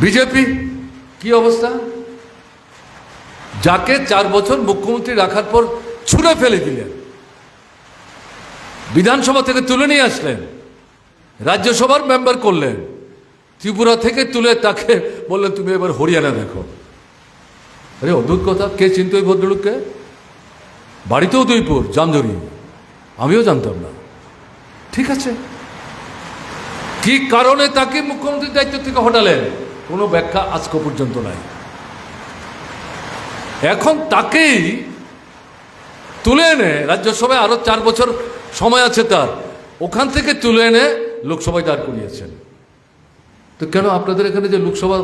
BJP? কি অবস্থা? যাকে চার বছর মুখ্যমন্ত্রী রাখার পর ছুঁড়ে ফেলে দিলেন, বিধানসভা থেকে তুলে নিয়ে আসলেন, রাজ্যসভার মেম্বার করলেন, ত্রিপুরা থেকে তুলে তাকে বললেন, তুমি এবার হরিয়ানা দেখো। আরে, অদ্ভুত কথা, কে চিনত ওই ভদ্রলোককে? বাড়িতেও উদয়পুর জামজরি। আমিও জানতাম না। ঠিক আছে। কি কারণে তাকে মুখ্যমন্ত্রীর দায়িত্ব থেকে হটালেন? কোনো ব্যাখ্যা আজকে পর্যন্ত নাই। এখন তাকেই তুলে এনে রাজ্যসভায় আরও চার বছর সময় আছে তার, ওখান থেকে তুলে এনে লোকসভায় দাঁড় করিয়েছেন। তো কেন আপনাদের এখানে যে লোকসভা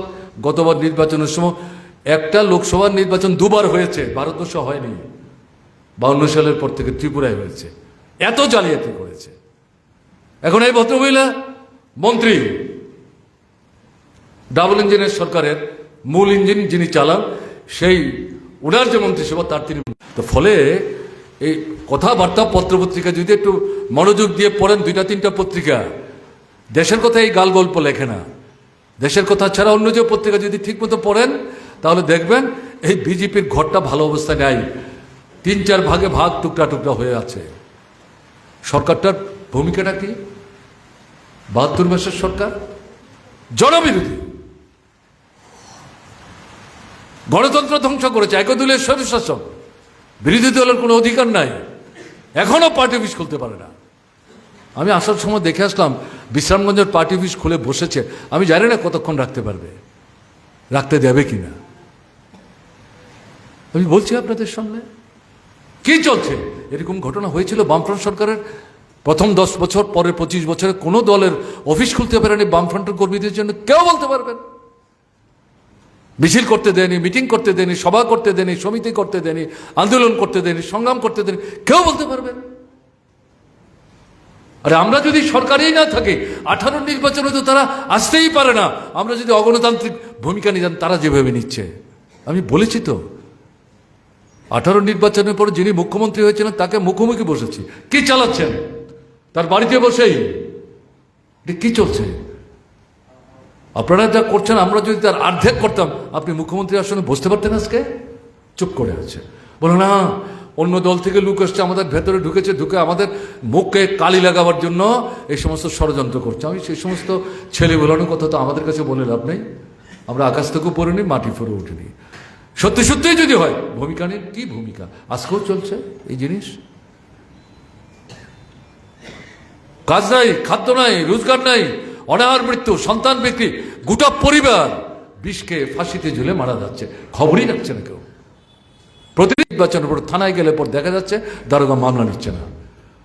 গতবার নির্বাচনের সময় একটা লোকসভার নির্বাচন দুবার হয়েছে, ভারতবর্ষ হয়নি, বাউন্ন সালের পর থেকে ত্রিপুরায় হয়েছে, এত জালিয়াতি করেছে। এখন এই ভদ্রমহিলা মন্ত্রী ডাবল ইঞ্জিনের সরকারের মূল ইঞ্জিন যিনি চালান, সেই উনার যে মন্ত্রিসভা, তার তিনি তো ফলে এই কথাবার্তা, পত্রপত্রিকা যদি একটু মনোযোগ দিয়ে পড়েন, দুইটা তিনটা পত্রিকা। দেশের কথা এই গাল গল্প লেখে না। দেশের কথা ছাড়া অন্য যে পত্রিকা যদি ঠিকমতো পড়েন, তাহলে দেখবেন এই বিজেপির ঘরটা ভালো অবস্থায় নাই। তিন চার ভাগে ভাগ টুকরা টুকরা হয়ে আছে। সরকারটার ভূমিকাটা কি? বাহাত্তর মাসের সরকার? জনবিরোধী। গণতন্ত্র ধ্বংস করেছে একদলীয় স্বৈরশাসক বিরোধী দলের কোনো অধিকার নাই। এখনও পার্টি অফিস খুলতে পারে না। আমি আসার সময় দেখে আসলাম, বিশ্রামগঞ্জের পার্টি অফিস খুলে বসেছে। আমি জানি না কতক্ষণ রাখতে পারবে, রাখতে দেবে কি না আমি বলছি আপনাদের সামনে, কি চলছে? এরকম ঘটনা হয়েছিল বামফ্রন্ট সরকারের প্রথম দশ বছর, পরের পঁচিশ বছরে কোনো দলের অফিস খুলতে পারেনি বামফ্রন্টের কর্মীদের জন্য। কেউ বলতে পারবেন? মিছিল করতে দেয়নি, মিটিং করতে দেয়নি, সভা করতে দেয়নি, সমিতি করতে দেয়নি, আন্দোলন করতে দেয়নি, সংগ্রাম করতে দেয়নি, কেউ বলতে পারবেন আরে আমরা যদি সরকারই না থাকি, আঠারো নির্বাচনে তো তারা আসতেই পারে না। আমরা যদি অগণতান্ত্রিক ভূমিকা নিতাম তারা যেভাবে নিচ্ছে। আমি বলেছি তো, আঠারো নির্বাচনের পর যিনি মুখ্যমন্ত্রী হয়েছিলেন, তাকে মুখোমুখি বসেছি। কি চালাচ্ছেন? তার বাড়িতে বসেই। কি চলছে? আপনারা যা করছেন, আমরা যদি তার অর্ধেক করতাম, আপনি মুখ্যমন্ত্রী আসনে বসতে পারতেন আজকে? চুপ করে আছে। বলো না, অন্য দল থেকে লোক এসছে আমাদের ভেতরে ঢুকেছে, ঢুকে আমাদের মুখে কালি লাগাবার জন্য এই সমস্ত ষড়যন্ত্র করছে। আমি সেই সমস্ত ছেলে বলানোর কথা তো আমাদের কাছে বলে লাভ নেই। আমরা আকাশ থেকেও পড়িনি মাটি ফেরে উঠিনি। সত্যি, সত্যিই যদি হয়, ভূমিকা নেই কি ভূমিকা? আজকেও চলছে এই জিনিস? কাজ নাই, খাদ্য নাই, রোজগার নাই অনাহার মৃত্যু, সন্তান বিক্রি, গোটা পরিবার বিষকে ফাঁসিতে ঝুলে মারা যাচ্ছে। খবরই রাখছে না কেউ। প্রতিটি নির্বাচনের পর থানায় গেলে পর দেখা যাচ্ছে, দারোগা মামলা নিচ্ছে না।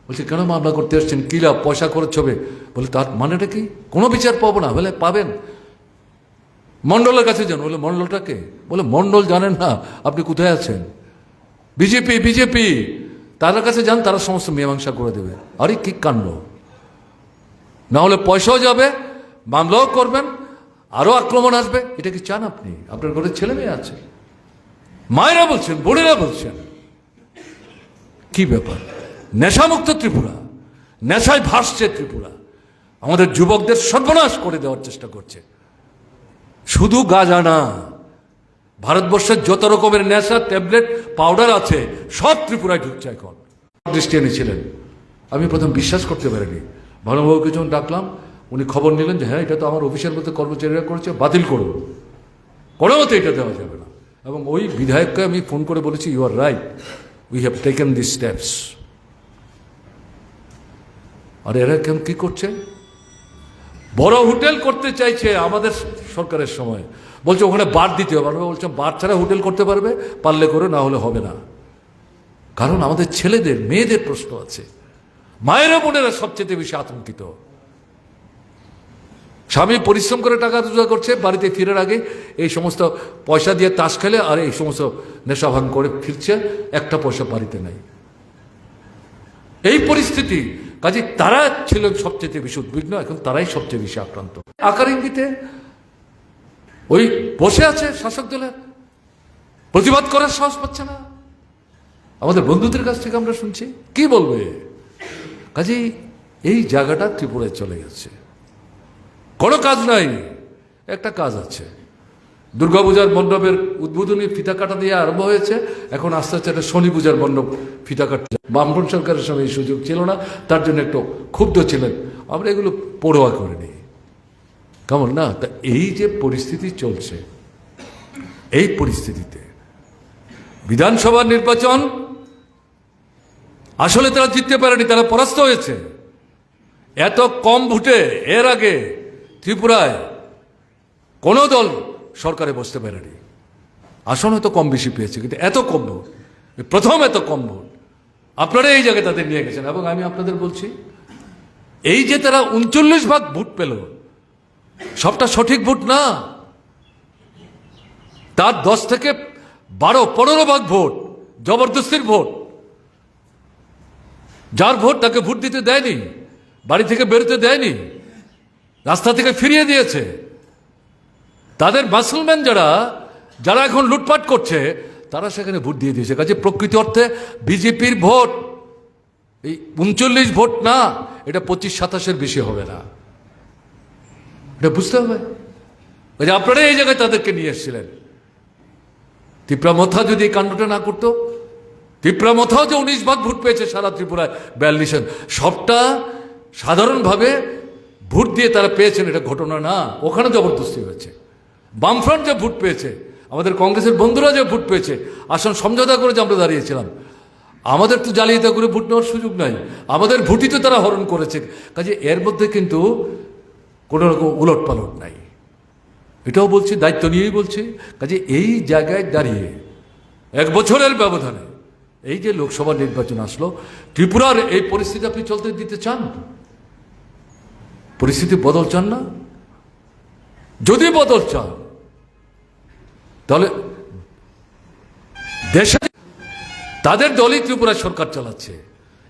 বলছে, কেন মামলা করতে এসছেন? কি লাভ? পয়সা খরচ হবে? বলে, তার মানেটা কি? কোনো বিচার পাবো না বলে পাবেন। মন্ডলের কাছে যান। বলে মন্ডলটাকে বলে মন্ডল জানেন না, আপনি কোথায় আছেন? বিজেপি বিজেপি, তাদের কাছে যান, তারা সমস্ত মীমাংসা করে দেবে। আরে, কি কাণ্ড? না হলে পয়সাও যাবে, মামলাও করবেন আরও আক্রমণ আসবে। এটা কি চান আপনি? আপনার ঘরে ছেলে মেয়ে আছে। মায়েরা বলছেন, বোনেরা বলছেন। কি ব্যাপার? নেশামুক্ত ত্রিপুরা, নেশায় ভাসছে ত্রিপুরা। আমাদের যুবকদের সর্বনাশ করে দেওয়ার চেষ্টা করছে। শুধু গাঁজা না, ভারতবর্ষের যত রকমের নেশা, ট্যাবলেট, পাউডার আছে, সব ত্রিপুরায় ঢুকছে এখন। দৃষ্টি এনেছিলেন। আমি প্রথম বিশ্বাস করতে পারিনি। ভানুবাবুকে যখন ডাকলাম, উনি খবর নিলেন যে হ্যাঁ এটা তো আমার অফিসের মধ্যে কর্মচারীরা করেছে, বাতিল করুন কোনো মতে এটা দেওয়া যাবে না। এবং ওই বিধায়ককে আমি ফোন করে বলেছি you are right we have taken this steps আর এরা কেন কি করছে? বড় হোটেল করতে চাইছে আমাদের সরকারের সময়। বলছে, ওখানে বার দিতে হবে। বলছে বার ছাড়া হোটেল করতে পারবে, পারলে করে, না হলে হবে না। কারণ আমাদের ছেলেদের, মেয়েদের প্রশ্ন আছে। মায়েরা বোনেরা সবচেয়ে বেশি আতঙ্কিত। স্বামী পরিশ্রম করে টাকা রোজগার করছে, বাড়িতে ফিরার আগে এই সমস্ত পয়সা দিয়ে তাস খেলে আর এই সমস্ত নেশা ভাঙ করে ফিরছে, একটা পয়সা বাড়িতে নাই। এই পরিস্থিতি কাজে তারা ছিলেন সবচেয়ে বেশি উদ্বিগ্ন, এখন তারাই সবচেয়ে বেশি আক্রান্ত। আকার ইঙ্গিতে ওই বসে আছে শাসক দলের। প্রতিবাদ করার সাহস পাচ্ছে না। আমাদের বন্ধুদের কাছ থেকে আমরা শুনছি, কি বলবে? কাজেই এই জায়গাটা ত্রিপুরায় চলে গেছে। কোনো কাজ নাই। একটা কাজ আছে। দুর্গাপূজার মণ্ডপের উদ্বোধনী ফিতা কাটা দিয়ে আরম্ভ হয়েছে। এখন আস্তে আস্তে একটা শনি পূজার মণ্ডপ ফিতা কাটছে বামফ্রন্ট সরকারের সময় এই সুযোগ ছিল না। তার জন্য একটু ক্ষুব্ধ ছিলেন। আমরা এগুলো পড়োয়া করিনি কেমন না? তা এই যে পরিস্থিতি চলছে, এই পরিস্থিতিতে বিধানসভা নির্বাচন আসলে তারা জিততে পারেনি, তারা পরাস্ত হয়েছে। এত কম ভোটে এর আগে ত্রিপুরায় কোনো দল সরকারে বসতে পারেনি। আসন হয়তো কম বেশি পেয়েছে, কিন্তু এত কম ভোট, প্রথম এত কম ভোট। আপনারা এই জায়গায় তাদের নিয়ে গেছেন, এবং আমি আপনাদের বলছি, এই যে তারা উনচল্লিশ ভাগ ভোট পেল, সবটা সঠিক ভোট না। তার দশ থেকে বারো, পনেরো ভাগ ভোট, জবরদস্তির ভোট। যার ভোট তাকে ভোট দিতে দেয়নি, বাড়ি থেকে বেরোতে দেয়নি, রাস্তা থেকে ফিরিয়ে দিয়েছে। তাদের মাসলম্যান যারা যারা এখন লুটপাট করছে, তারা সেখানে ভোট দিয়ে দিয়েছে। কাজে প্রকৃত অর্থে বিজেপির ভোট, এই উনচল্লিশ ভোট না, এটা পঁচিশ সাতাশের বেশি হবে না। এটা বুঝতে হবে। আপনারা এই জায়গায় তাদেরকে নিয়ে এসেছিলেন। ত্রিপুরা মথা যদি এই কাণ্ডটা না করতো ত্রিপুরা মথাও যে উনিশ ভাগ ভোট পেয়েছে সারা ত্রিপুরায় বিয়াল্লিশে সবটা সাধারণভাবে ভোট দিয়ে তারা পেয়েছেন, এটা ঘটনা না। ওখানে জবরদস্তি হয়েছে। বামফ্রন্ট যে ভোট পেয়েছে, আমাদের কংগ্রেসের বন্ধুরা যে ভোট পেয়েছে, আসন সমঝোতা করে যে আমরা দাঁড়িয়েছিলাম, আমাদের তো জালিয়াতি করে ভোট নেওয়ার সুযোগ নাই। আমাদের ভোটই তো তারা হরণ করেছে। কাজে এর মধ্যে কিন্তু কোনো রকম উলট পালট নাই। এটাও বলছি, দায়িত্ব নিয়েই বলছি। কাজে এই জায়গায় দাঁড়িয়ে এক বছরের ব্যবধানে এই যে লোকসভা নির্বাচন আসলো, ত্রিপুরার এই পরিস্থিতি আপনি চলতে দিতে চান? পরিস্থিতি বদল চান না? যদি বদল চান, তাহলে দেশে তাদের দলই ত্রিপুরা সরকার চালাচ্ছে,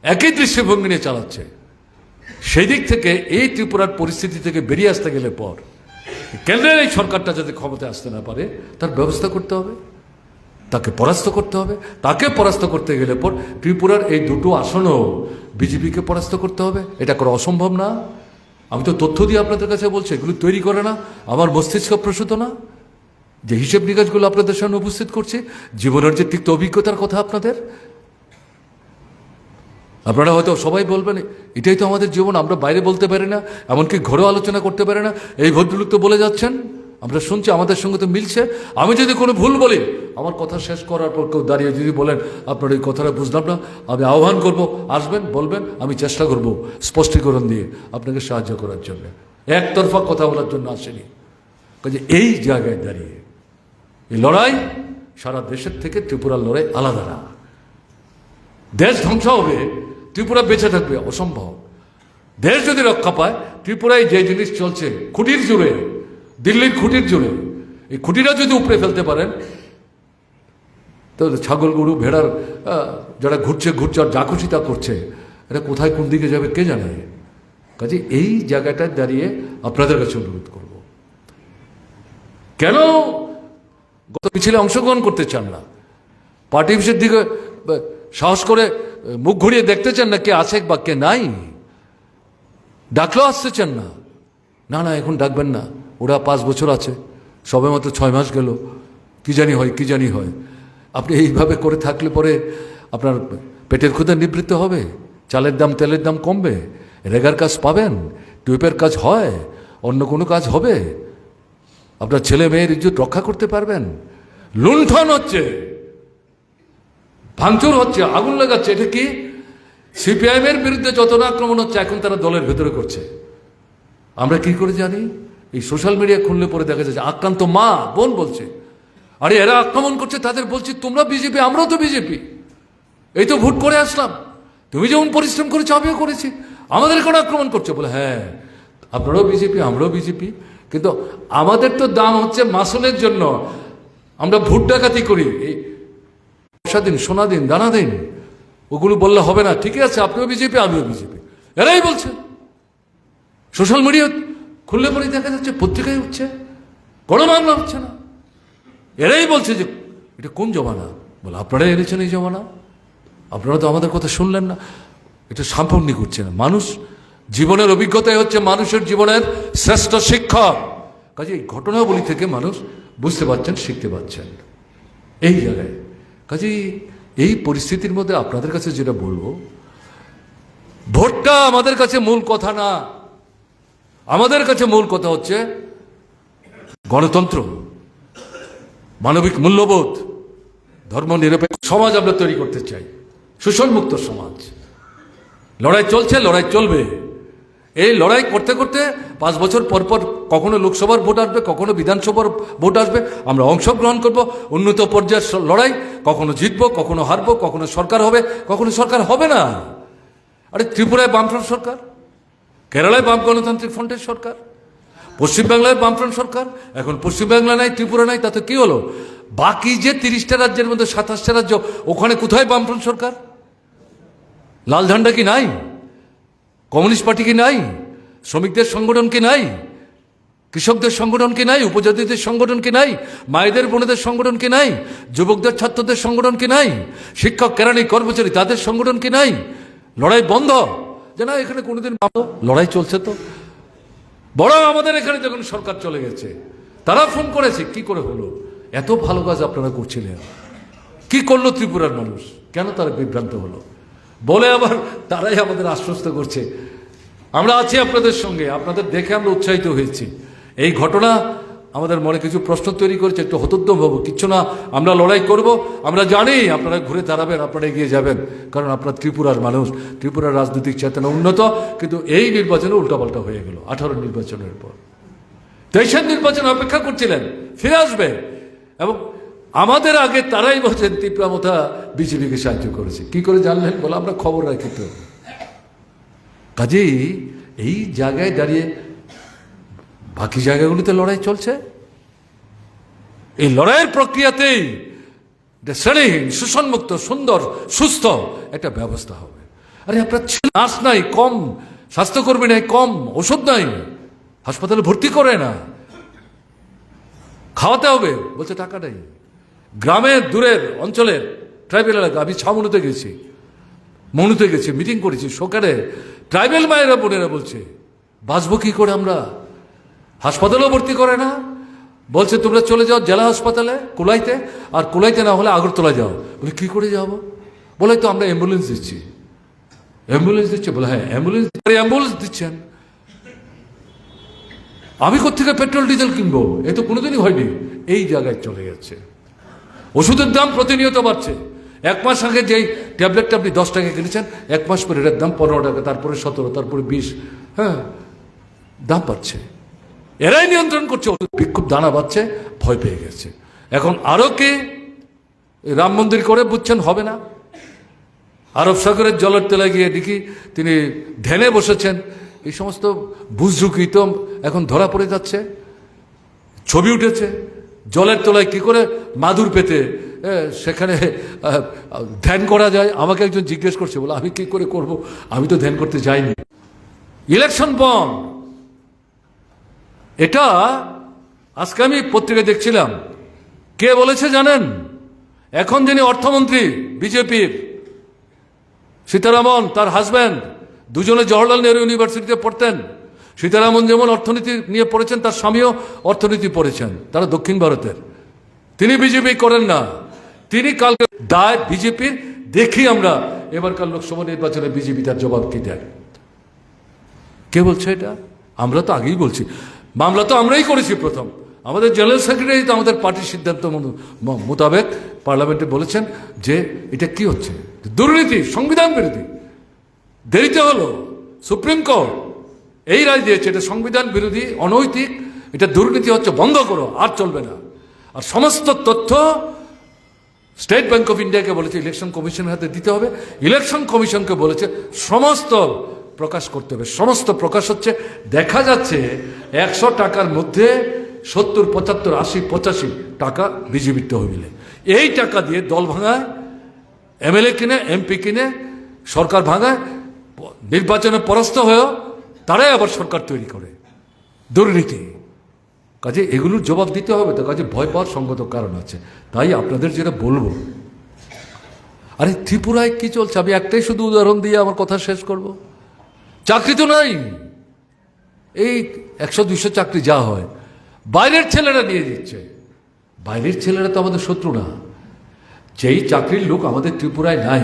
একই দৃষ্টিভঙ্গি নিয়ে চালাচ্ছে। সেই দিক থেকে এই ত্রিপুরার পরিস্থিতি থেকে বেরিয়ে আসতে গেলে পর কেন্দ্রের এই সরকারটা যাতে ক্ষমতায় আসতে না পারে, তার ব্যবস্থা করতে হবে। তাকে পরাস্ত করতে হবে। তাকে পরাস্ত করতে গেলে পর ত্রিপুরার এই দুটো আসনও বিজেপিকে পরাস্ত করতে হবে। এটা করা অসম্ভব না। আমি তো তথ্য দিয়ে আপনাদের কাছে বলছি, এগুলো তৈরি করে না। আমার মস্তিষ্ক প্রসূত না। যে হিসেব নিকাশগুলো আপনাদের সামনে উপস্থিত করছে, জীবনের যে তিক্ত অভিজ্ঞতার কথা আপনাদের, আপনারা হয়তো সবাই বলবেন, এটাই তো আমাদের জীবন, আমরা বাইরে বলতে পারি না, এমনকি ঘরেও আলোচনা করতে পারি না। এই ভদ্রলোক তো বলে যাচ্ছেন আমরা শুনছি, আমাদের সঙ্গে তো মিলছে। আমি যদি কোনো ভুল বলি, আমার কথা শেষ করার পর কেউ দাঁড়িয়ে যদি বলেন, আপনার এই কথাটা বুঝলাম না, আমি আহ্বান করব, আসবেন, বলবেন, আমি চেষ্টা করব স্পষ্টীকরণ দিয়ে আপনাকে সাহায্য করার জন্য। একতরফা কথা বলার জন্য আসেনি। কাজে এই জায়গায় দাঁড়িয়ে, এই লড়াই সারা দেশের থেকে ত্রিপুরার লড়াই আলাদা না। দেশ ধ্বংস হবে, ত্রিপুরা বেঁচে থাকবে, অসম্ভব। দেশ যদি রক্ষা পায়, ত্রিপুরায় যে জিনিস চলছে খুঁটির জুড়ে দিল্লির খুঁটির জুড়ে। এই খুঁটিটা যদি উপরে ফেলতে পারেন, তো ছাগল গরু, ভেড়ার যারা ঘুরছে ঘুরছে, আর যা খুশি তা করছে, এটা কোথায়, কোন দিকে যাবে, কে জানে? কাজে এই জায়গাটায় দাঁড়িয়ে আপনাদের কাছে অনুরোধ করব। কেন গত মিছিলে অংশগ্রহণ করতে চান না? পার্টি অফিসের দিকে সাহস করে মুখ ঘুরিয়ে দেখতে চান না কে আছে বা কে নাই? ডাকলেও আসতে চান না। না না, এখন ডাকবেন না। ওরা পাঁচ বছর আছে সবে মাত্র ছয় মাস গেল। কি জানি হয়, কি জানি হয়। আপনি এইভাবে করে থাকলে পরে আপনার পেটের ক্ষুদা নিবৃত্ত হবে, চালের দাম, তেলের দাম কমবে, রেগার কাজ পাবেন, টিউবের কাজ হয়, অন্য কোনো কাজ হবে। আপনার ছেলে মেয়ের ইজ্জত রক্ষা করতে পারবেন। লুণ্ঠন হচ্ছে, ভাঙচুর হচ্ছে, আগুন লাগাচ্ছে। এটা কি? সিপিআইএম এর বিরুদ্ধে যত আক্রমণ হচ্ছে, এখন তারা দলের ভেতরে করছে। আমরা কি করে জানি? এই সোশ্যাল মিডিয়া খুললে পরে দেখা যাচ্ছে আক্রান্ত মা, বোন বলছে। আরে এরা আক্রমণ করছে, তাদের বলছি, তোমরা বিজেপি, আমরাও তো বিজেপি। এই তো ভোট করে আসলাম। তুমি যেমন পরিশ্রম করেছ, আমিও করেছি। আমাদের কোনো আক্রমণ করছে? বলে হ্যাঁ আপনারাও বিজেপি, আমরাও বিজেপি। কিন্তু আমাদের তো দাম হচ্ছে মাসুলের জন্য। আমরা ভোট ডাকাতি করি। এই পয়সা দিন, সোনা দিন, দানা দিন, ওগুলো বললে হবে না। ঠিকই আছে, আপনিও বিজেপি, আমিও বিজেপি। এরাই বলছে। সোশ্যাল মিডিয়া খুললে পরেই দেখা যাচ্ছে পত্রিকায় হচ্ছে মামলা হচ্ছে না। এরাই বলছে যে, এটা কোন জমানা? বলে আপনারাই এনেছেন এই জমানা? আপনারা তো আমাদের কথা শুনলেন না। এটা সাম্পর্ণিক হচ্ছে না। মানুষ, জীবনের অভিজ্ঞতাই হচ্ছে মানুষের জীবনের শ্রেষ্ঠ শিক্ষক কাজে এই ঘটনাবলী থেকে মানুষ বুঝতে পারছেন, শিখতে পারছেন। এই জায়গায়। কাজে এই পরিস্থিতির মধ্যে আপনাদের কাছে যেটা বলব, ভোটটা আমাদের কাছে মূল কথা না। আমাদের কাছে মূল কথা হচ্ছে গণতন্ত্র, মানবিক মূল্যবোধ ধর্ম নিরপেক্ষ সমাজ আমরা তৈরি করতে চাই, শোষণমুক্ত সমাজ। লড়াই চলছে, লড়াই চলবে। এই লড়াই করতে করতে পাঁচ বছর পর পর কখনো লোকসভার ভোট আসবে, কখনো বিধানসভার ভোট আসবে। আমরা অংশগ্রহণ করব, উন্নত পর্যায়ের লড়াই। কখনো জিতবো, কখনো হারবো, কখনো সরকার হবে, কখনো সরকার হবে না। আরে ত্রিপুরায় বামফ্রন্ট সরকার? কেরালায় বাম গণতান্ত্রিক ফ্রন্টের সরকার পশ্চিমবাংলায় বামফ্রন্ট সরকার, এখন পশ্চিমবাংলা নাই, ত্রিপুরা নাই, তাতে কি হলো? বাকি যে তিরিশটা রাজ্যের মধ্যে সাতাশটা রাজ্য, ওখানে কোথায় বামফ্রন্ট সরকার? লাল ঝান্ডা কি নাই? কমিউনিস্ট পার্টি কি নাই? শ্রমিকদের সংগঠন কি নাই? কৃষকদের সংগঠন কি নাই? উপজাতিদের সংগঠন কি নাই? মায়েদের, বোনেদের সংগঠন কি নাই? যুবকদের, ছাত্রদের সংগঠন কি নাই? শিক্ষক, কেরানি, কর্মচারী, তাদের সংগঠন কি নাই? লড়াই বন্ধ। যে না এখানে কোনোদিন লড়াই চলছে তো? বড় আমাদের এখানে যখন সরকার চলে গেছে, তারা ফোন করেছে, কি করে হলো? এত ভালো কাজ আপনারা করছিলেন। কি করল ত্রিপুরার মানুষ? কেন তারা বিভ্রান্ত হলো? বলে আবার তারাই আমাদের আশ্বস্ত করছে। আমরা আছি আপনাদের সঙ্গে, আপনাদের দেখে আমরা উৎসাহিত হয়েছি। এই ঘটনা আমাদের মনে কিছু প্রশ্ন তৈরি করেছে, একটু হতোদ্যম হব, কিচ্ছু না, আমরা লড়াই করব, আমরা জানি আপনারা ঘুরে দাঁড়াবেন, আপনারা এগিয়ে যাবেন, কারণ আপনারা ত্রিপুরার মানুষ, ত্রিপুরার রাজনৈতিক চেতনা উন্নত, কিন্তু এই নির্বাচনে উল্টাপাল্টা হয়ে গেল, আঠারো নির্বাচনের পর। তেইশের নির্বাচন অপেক্ষা করছিলেন, ফিরে আসবে, এবং আমাদের আগে তারাই বলছেন তীব্রামতা বিজেপিকে সাহায্য করেছে। কি করে জানলেন? বলে, আমরা খবর রাখি তো। কাজেই এই জায়গায় দাঁড়িয়ে বাকি জায়গাগুলিতে লড়াই চলছে। এই লড়াইয়ের প্রক্রিয়াতেই শ্রেণীহীন শোষণমুক্ত সুন্দর, সুস্থ একটা ব্যবস্থা হবে। আরে আপনার নার্স নাই, কম, স্বাস্থ্যকর্মী নাই, কম, ওষুধ নাই, হাসপাতালে ভর্তি করে না। খাওয়াতে হবে, বলছে টাকা নেই। গ্রামের দূরের অঞ্চলের ট্রাইবেল এলাকা, আমি ছামনুতে গেছি, মনুতে গেছি মিটিং করেছি, সকালে ট্রাইবেল মায়েরা, বোনেরা বলছে, বাঁচবো কি করে আমরা? হাসপাতালেও ভর্তি করে না। বলছে, তোমরা চলে যাও জেলা হাসপাতালে, কুলাইতে, আর কুলাইতে না হলে আগরতলা যাও। বলে, কি করে যাব? বলে, তো আমরা অ্যাম্বুলেন্স দিচ্ছি। অ্যাম্বুলেন্স দিচ্ছে? বলে হ্যাঁ অ্যাম্বুলেন্স অ্যাম্বুলেন্স দিচ্ছেন? আমি কোথেকে পেট্রোল ডিজেল কিনবো? এ তো কোনোদিনই হয়নি। এই জায়গায় চলে যাচ্ছে ওষুধের দাম প্রতিনিয়ত বাড়ছে। এক মাস আগে যেই ট্যাবলেটটা আপনি দশ টাকা কিনেছেন, এক মাস পরে এটার দাম পনেরো টাকা, তারপরে সতেরো, তারপরে বিশ হ্যাঁ দাম বাড়ছে এরাই নিয়ন্ত্রণ করছে। বিক্ষোভ দানা বাড়ছে ভয় পেয়ে গেছে। এখন আরও কে রাম মন্দির করে বুঝছেন হবে না। আরব সাগরের জলের তলায় গিয়ে দেখি তিনি ধ্যানে বসেছেন। এই সমস্ত বুঝঝুকি তো এখন ধরা পড়ে যাচ্ছে। ছবি উঠেছে। জলের তলায় কি করে মাদুর পেতে সেখানে ধ্যান করা যায়? আমাকে একজন জিজ্ঞেস করছে, বলে, আমি কি করে করব? আমি তো ধ্যান করতে যাইনি। ইলেকশন বন্ড এটা আজকে আমি পত্রিকায় দেখছিলাম। কে বলেছে জানেন? এখন যিনি অর্থমন্ত্রী, বিজেপির সীতারামন, তার হাজব্যান্ড দুজনে জওহরলাল নেহরু ইউনিভার্সিটিতে পড়তেন। সীতারামন যেমন অর্থনীতি নিয়ে পড়েছেন, তার স্বামীও অর্থনীতি পড়েছেন, তারা দক্ষিণ ভারতের। তিনি বিজেপি করেন না। তিনি কালকে দায় বিজেপির দেখি আমরা এবারকার লোকসভা নির্বাচনে বিজেপি তার জবাব কি দেয়। কে বলছে এটা? আমরা তো আগেই বলছি। মামলা তো আমরাই করেছি প্রথম। আমাদের জেনারেল সেক্রেটারি তো আমাদের পার্টির সিদ্ধান্ত মোতাবেক পার্লামেন্টে বলেছেন যে এটা কি হচ্ছে? দুর্নীতি, সংবিধান বিরোধী। দেরিতে হলো। সুপ্রিম কোর্ট এই রায় দিয়েছে, এটা সংবিধান বিরোধী, অনৈতিক, এটা দুর্নীতি হচ্ছে, বন্ধ করো, আর চলবে না। আর সমস্ত তথ্য স্টেট ব্যাংক অফ ইন্ডিয়াকে বলেছে, ইলেকশন কমিশনের হাতে দিতে হবে। ইলেকশন কমিশনকে বলেছে, সমস্ত প্রকাশ করতে হবে। সমস্ত প্রকাশ হচ্ছে, দেখা যাচ্ছে একশো টাকার মধ্যে সত্তর, পঁচাত্তর, আশি, পঁচাশি টাকা বিজেপির তহবিলে এই টাকা দিয়ে দল ভাঙায় এমএলএ কিনে এমপি কিনে, সরকার ভাঙায়, নির্বাচনে পরাস্ত হয়েও তারাই আবার সরকার তৈরি করে। দুর্নীতি। কাজে এগুলোর জবাব দিতে হবে তো, কাজে ভয় পাওয়ার সঙ্গত কারণ আছে। তাই আপনাদের যেটা বলব, আরে ত্রিপুরায় কি চলছে? আমি একটাই শুধু উদাহরণ দিয়ে আমার কথা শেষ করব। চাকরি তো নাই। এই একশো, দুইশো চাকরি যা হয়। বাইরের ছেলেরা নিয়ে দিচ্ছে বাইরের ছেলেরা তো আমাদের শত্রু না। যেই চাকরির লোক আমাদের ত্রিপুরায় নাই,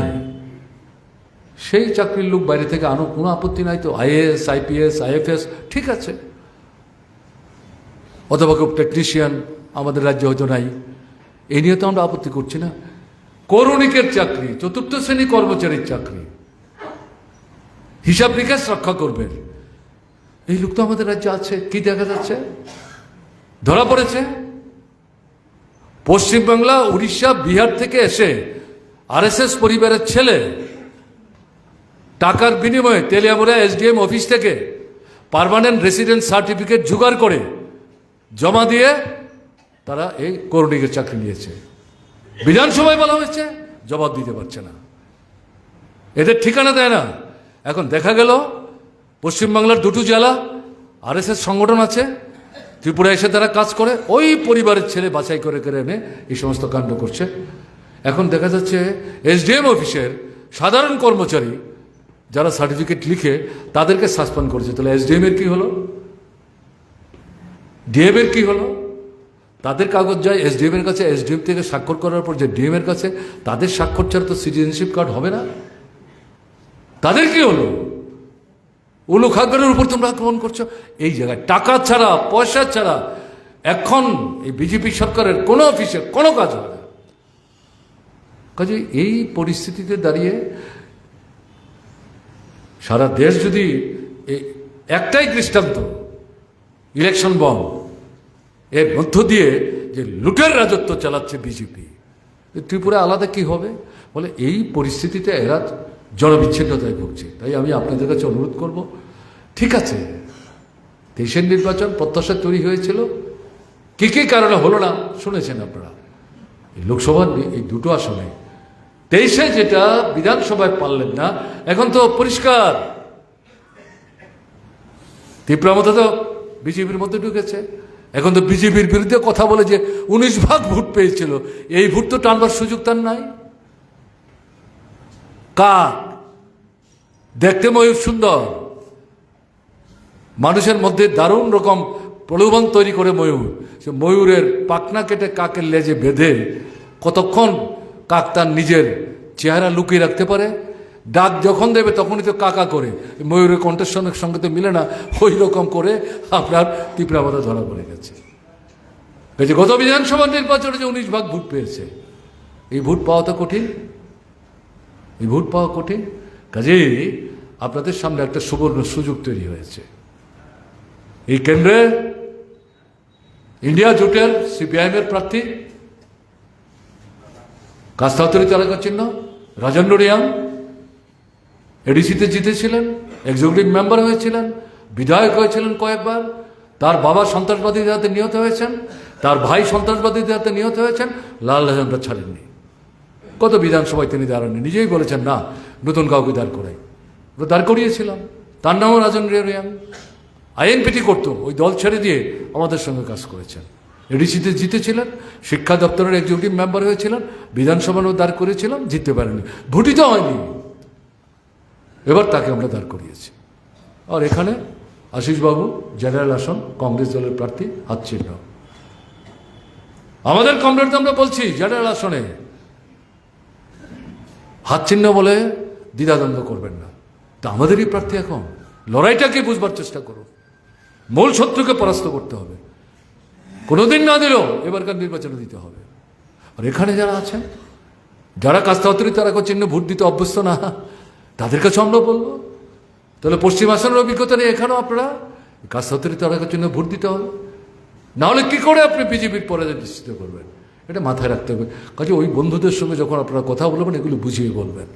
সেই চাকরির লোক বাইরে থেকে আনো কোনো আপত্তি নাই তো আইএএস, আইপিএস, আইএফএস, ঠিক আছে। অথবা কেউ টেকনিশিয়ান আমাদের রাজ্যে হয়তো নাই। এই নিয়ে তো আমরা আপত্তি করছি না। করণিকের চাকরি, চতুর্থ শ্রেণি কর্মচারীর চাকরি হিসাব নিকাশ রক্ষা করবেন। এই লোক তো আমাদের রাজ্যে আছে, কি দেখা যাচ্ছে? ধরা পড়েছে। পশ্চিমবাংলা উড়িষ্যা, বিহার থেকে এসে আরএসএস পরিবারের ছেলে, টাকার বিনিময়ে তেলিয়ামুড়া এসডিএম অফিস থেকে পার্মানেন্ট রেসিডেন্ট সার্টিফিকেট জোগাড় করে জমা দিয়ে তারা এই করণিকের চাকরি নিয়েছে। বিধানসভায় বলা হয়েছে, জবাব দিতে পারছে না। এদের ঠিকানা দেয় না। এখন দেখা গেল, পশ্চিমবাংলার দুটো জেলা আর আরএসএস সংগঠন আছে, ত্রিপুরা এসে তারা কাজ করে, ওই পরিবারের ছেলে বাছাই করে করে এনে এই সমস্ত কাণ্ড করছে। এখন দেখা যাচ্ছে এসডিএম অফিসের সাধারণ কর্মচারী যারা সার্টিফিকেট লিখে তাদেরকে সাসপেন্ড করেছে। তাহলে এসডিএম এর কি হলো? ডিএম এর কি হলো? তাদের কাগজ যায় এসডিএম এর কাছে, এসডিএম থেকে স্বাক্ষর করার পর যে ডিএম এর কাছে, তাদের স্বাক্ষর ছাড়া তো সিটিজেনশিপ কার্ড হবে না। তাদের কি হলো? উলু খাগড়ের উপর তোমরা আক্রমণ করছ? এই জায়গায় টাকা ছাড়া, পয়সা ছাড়া এখন এই বিজেপি সরকারের কোনো অফিসে কোনো কাজ হয় না। কাজে এই পরিস্থিতিতে দাঁড়িয়ে সারা দেশ যদি একটাই দৃষ্টান্ত, ইলেকশন বম এর মধ্য দিয়ে যে লুটের রাজত্ব চালাচ্ছে বিজেপি ত্রিপুরা আলাদা কি হবে? বলে এই পরিস্থিতিতে এরা জনবিচ্ছিন্নতায় ভুগছে। তাই আমি আপনাদের কাছে অনুরোধ করব, ঠিক আছে, দেশের নির্বাচন প্রত্যাশা তৈরি হয়েছিল। কি কি কারণে হলো না, শুনেছেন আপনারা। নি- এই দুটো আসনে তেইশে যেটা বিধানসভায় পারলেন না, এখন তো পরিষ্কার। ত্রিপুরা মতো তো বিজেপির মধ্যে ঢুকেছে। এখন তো বিজেপির বিরুদ্ধে কথা বলে যে উনিশ ভাগ ভোট পেয়েছিল, এই ভোট তো টানবার সুযোগ তার নাই। কাক দেখতে ময়ূর সুন্দর। মানুষের মধ্যে দারুণ রকম প্রলোভন তৈরি করে ময়ূর। সে ময়ূরের পাখনা কেটে কাকের লেজে বেঁধে কতক্ষণ কাক তার নিজের চেহারা লুকিয়ে রাখতে পারে? ডাক যখন দেবে তখনই তো কাকা করে। ময়ূরের কণ্ঠস্বরের সঙ্গে তো মিলে না। ওই রকম করে আপনার তীব্রাবাদা ধরা পড়ে গেছে। গত বিধানসভা নির্বাচনে যে উনিশ ভাগ ভোট পেয়েছে, এই ভোট পাওয়া তো কঠিন। এই ভোট পাওয়া কঠিন কাজেই আপনাদের সামনে একটা সুবর্ণ সুযোগ তৈরি হয়েছে। এই কেন্দ্রে ইন্ডিয়া জোটের সিপিআইএমের প্রার্থী কাস্তাউতরি তারকা চিহ্ন রাজেন্দ্র রিয়াং এডিসিতে জিতেছিলেন এক্সিকিউটিভ মেম্বার হয়েছিলেন, বিধায়ক হয়েছিলেন কয়েকবার, তার বাবা সন্ত্রাসবাদীদের হাতে নিহত হয়েছেন, তার ভাই সন্ত্রাসবাদীদের হাতে নিহত হয়েছেন, লাল রাজেন্দ্র ছাড়েননি। কত বিধানসভায় তিনি দাঁড়াননি? নিজেই বলেছেন, না, নতুন কাউকে দাঁড় করাই। ওটা দাঁড় করিয়েছিলাম। তার নামও রাজন রিয়াং। আইএনপিটি করতো, ওই দল ছেড়ে দিয়ে আমাদের সঙ্গে কাজ করেছেন। এডিসিতে জিতেছিলেন, শিক্ষা দপ্তরের এক্সিকিউটিভ মেম্বার হয়েছিলেন, বিধানসভারও দাঁড় করেছিলাম জিততে পারেনি। ভোটিত হয়নি। এবার তাকে আমরা দাঁড় করিয়েছি। আর এখানে আশিসবাবু, জেনারেল আসন, কংগ্রেস দলের প্রার্থী, হাত চিহ্ন আমাদের কমরেড আমরা বলছি, জেনারেল আসনে। হাত চিহ্ন বলে দ্বিধাদ্বন্দ্ব করবেন না। তা আমাদেরই প্রার্থী এখন। লড়াইটাকে বুঝবার চেষ্টা করুন। মূল শত্রুকে পরাস্ত করতে হবে। কোনোদিন না দিলেও এবারকার নির্বাচনে দিতে হবে। আর এখানে যারা আছেন, যারা কাস্তাহতরি তারা চিহ্ন ভোট দিতে অভ্যস্ত না, তাদের কাছে আমরা বলব, তাহলে পশ্চিম আসনের অভিজ্ঞতা নেই এখানেও আপনারা কাস্তাহতরি তারা চিহ্ন ভোট দিতে হবে। নাহলে কি করে আপনি বিজেপির পরাজয় নিশ্চিত করবেন? এটা মাথায় রাখতে হবে। কাজে ওই বন্ধুদের সঙ্গে যখন আপনারা কথা বলবেন, এগুলো বুঝিয়ে বলবেন।